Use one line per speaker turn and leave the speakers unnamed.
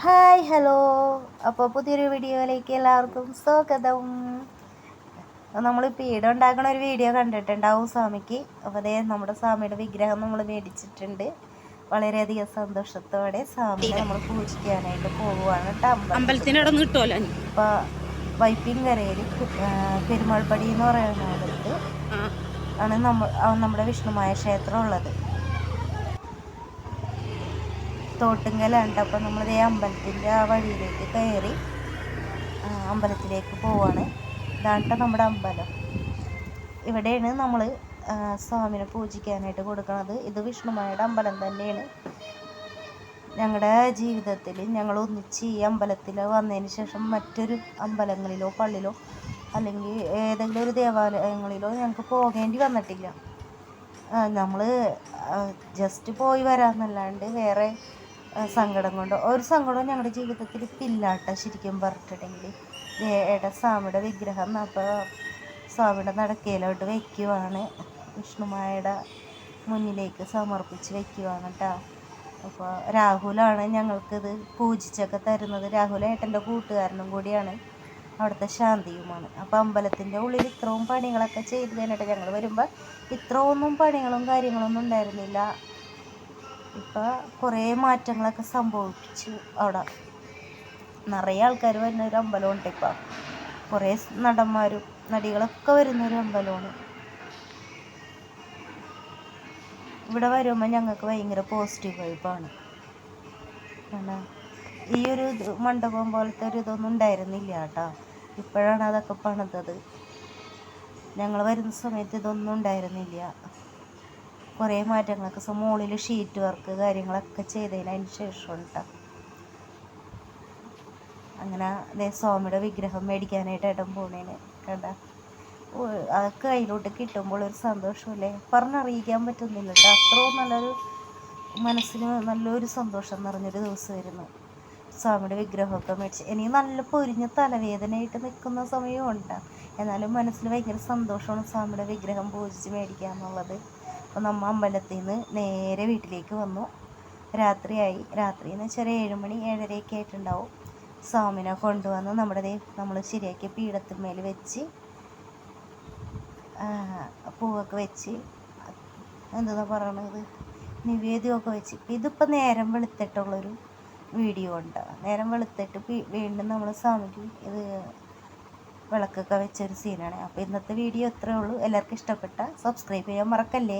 Hi hello. അപ്പോൾ പുതിയൊരു വീഡിയോയിലേക്ക് എല്ലാവർക്കും സ്വാഗതം. നമ്മൾ ഈട ഉണ്ടാക്കുന്ന ഒരു വീഡിയോ കണ്ടിട്ടുണ്ടാവും സ്വാമിക്ക്. അപ്പോൾ അതേ നമ്മുടെ സ്വാമിയുടെ വിഗ്രഹം നമ്മൾ മേടിച്ചിട്ടുണ്ട്. വളരെയധികം സന്തോഷത്തോടെ സ്വാമിയെ നമ്മൾ പൂജിക്കാനായിട്ട്
അമ്പലത്തിനവിടെ നിന്ന് കിട്ടുമല്ലോ.
ഇപ്പോൾ വൈപ്പിൻകരയിൽ പെരുമാൾപ്പടി എന്ന്
പറയുന്ന
ആണ് നമ്മൾ നമ്മുടെ വിഷ്ണുമായ ക്ഷേത്രം ഉള്ളത്. തോട്ടുങ്കലുണ്ട് അപ്പോൾ ഈ അമ്പലത്തിന്റെ ആ വഴിയിലേക്ക് കയറി അമ്പലത്തിലേക്ക് പോവാണ്. ഇതാണ് നമ്മുടെ അമ്പലം. ഇവിടെയാണ് നമ്മൾ സ്വാമിനെ പൂജിക്കാനായിട്ട് കൊടുക്കുന്നത് ഇത് വിഷ്ണുമായുടെ അമ്പലം തന്നെയാണ്. ഞങ്ങളുടെ ജീവിതത്തിൽ ഞങ്ങൾ ഒന്നിച്ച് ഈ അമ്പലത്തിൽ വന്നതിന് ശേഷം മറ്റൊരു അമ്പലങ്ങളിലോ പള്ളിയിലോ അല്ലെങ്കിൽ ഏതെങ്കിലും ഒരു ദേവാലയങ്ങളിലോ ഞങ്ങൾക്ക് പോകേണ്ടി വന്നിട്ടില്ല. നമ്മൾ ജസ്റ്റ് പോയി വരാമെന്നല്ലാണ്ട് വേറെ സങ്കടം കൊണ്ട്. ഒരു സങ്കടവും ഞങ്ങളുടെ ജീവിതത്തിൽ ഇപ്പം ഇല്ലാട്ടോ ശരിക്കും പറഞ്ഞിട്ടുണ്ടെങ്കിൽ ഏടെ സ്വാമിയുടെ വിഗ്രഹം അപ്പോൾ സ്വാമിയുടെ നടക്കയിലോട്ട് വയ്ക്കുവാണ് വിഷ്ണുമായയുടെ മുന്നിലേക്ക് സമർപ്പിച്ച് വയ്ക്കുവാണ് കേട്ടോ അപ്പോൾ രാഹുലാണ് ഞങ്ങൾക്കിത് പൂജിച്ചൊക്കെ തരുന്നത്. രാഹുൽ ഏട്ടന്റെ കൂട്ടുകാരനും കൂടിയാണ്. അവിടുത്തെ ശാന്തിയുമാണ്. അപ്പോൾ അമ്പലത്തിന്റെ ഉള്ളിൽ ഇത്രയും പണികളൊക്കെ ചെയ്ത് കഴിഞ്ഞിട്ട് ഞങ്ങൾ വരുമ്പോൾ ഇത്രയൊന്നും പണികളും കാര്യങ്ങളൊന്നും ഉണ്ടായിരുന്നില്ല. ഇപ്പോൾ കുറേ മാറ്റങ്ങളൊക്കെ സംഭവിച്ചു അവിടെ. നിറയെ ആൾക്കാർ വരുന്ന ഒരു അമ്പലമുണ്ട് ഇപ്പം. കുറേ നടന്മാരും നടികളൊക്കെ വരുന്നൊരു അമ്പലമാണ്. ഇവിടെ വരുമ്പോൾ ഞങ്ങൾക്ക് ഭയങ്കര പോസിറ്റീവ് വൈബാണ് കാരണം ഈ ഒരു ഇത് മണ്ഡപം പോലത്തെ ഒരു ഇതൊന്നും ഉണ്ടായിരുന്നില്ല കേട്ടോ. ഇപ്പോഴാണ് അതൊക്കെ പണിതത്. ഞങ്ങൾ വരുന്ന സമയത്ത് ഇതൊന്നും ഉണ്ടായിരുന്നില്ല. കുറേ മാറ്റങ്ങളൊക്കെ. സോ മുകളിൽ ഷീറ്റ് വർക്ക് കാര്യങ്ങളൊക്കെ ചെയ്തതിന് ശേഷം കേട്ടോ അങ്ങനെ അതേ സ്വാമിയുടെ വിഗ്രഹം മേടിക്കാനായിട്ട് ഇടം പോണേന് കണ്ട. അതൊക്കെ അതിലോട്ട് കിട്ടുമ്പോൾ ഒരു സന്തോഷമല്ലേ? പറഞ്ഞറിയിക്കാൻ പറ്റുന്നില്ല കേട്ടോ അത്രയും നല്ലൊരു മനസ്സിന് നല്ലൊരു സന്തോഷം നിറഞ്ഞൊരു ദിവസമായിരുന്നു സ്വാമിയുടെ വിഗ്രഹമൊക്കെ മേടിച്ച്. എനിക്ക് നല്ല പൊരിഞ്ഞ തലവേദനയായിട്ട് നിൽക്കുന്ന സമയമുണ്ട് എന്നാലും മനസ്സിൽ ഭയങ്കര സന്തോഷമാണ് സ്വാമിയുടെ വിഗ്രഹം പൂജിച്ച് മേടിക്കുക എന്നുള്ളത് അപ്പോൾ നമ്മൾ അമ്പലത്തിൽ നിന്ന് നേരെ വീട്ടിലേക്ക് വന്നു. രാത്രിയായി. രാത്രി എന്ന് വെച്ചാൽ ഒരു ഏഴുമണി ഏഴരയൊക്കെ ആയിട്ടുണ്ടാവും. സ്വാമിനെ കൊണ്ടുവന്ന് നമ്മുടെ നമ്മൾ ശരിയാക്കിയ പീഠത്തിന്മേൽ വെച്ച് പൂവൊക്കെ വെച്ച് എന്താ പറയണത്? നിവേദ്യമൊക്കെ വെച്ച്. ഇതിപ്പോൾ നേരം വെളുത്തിട്ടുള്ളൊരു വീഡിയോ ഉണ്ട്. നേരം വെളുത്തിട്ട് വീണ്ടും നമ്മൾ സ്വാമിക്ക് ഇത് വിളക്കൊക്കെ വെച്ചൊരു സീനാണ്. അപ്പോൾ ഇന്നത്തെ വീഡിയോ ഇത്രയേ ഉള്ളൂ. എല്ലാവർക്കും ഇഷ്ടപ്പെട്ട സബ്സ്ക്രൈബ് ചെയ്യാൻ മറക്കല്ലേ?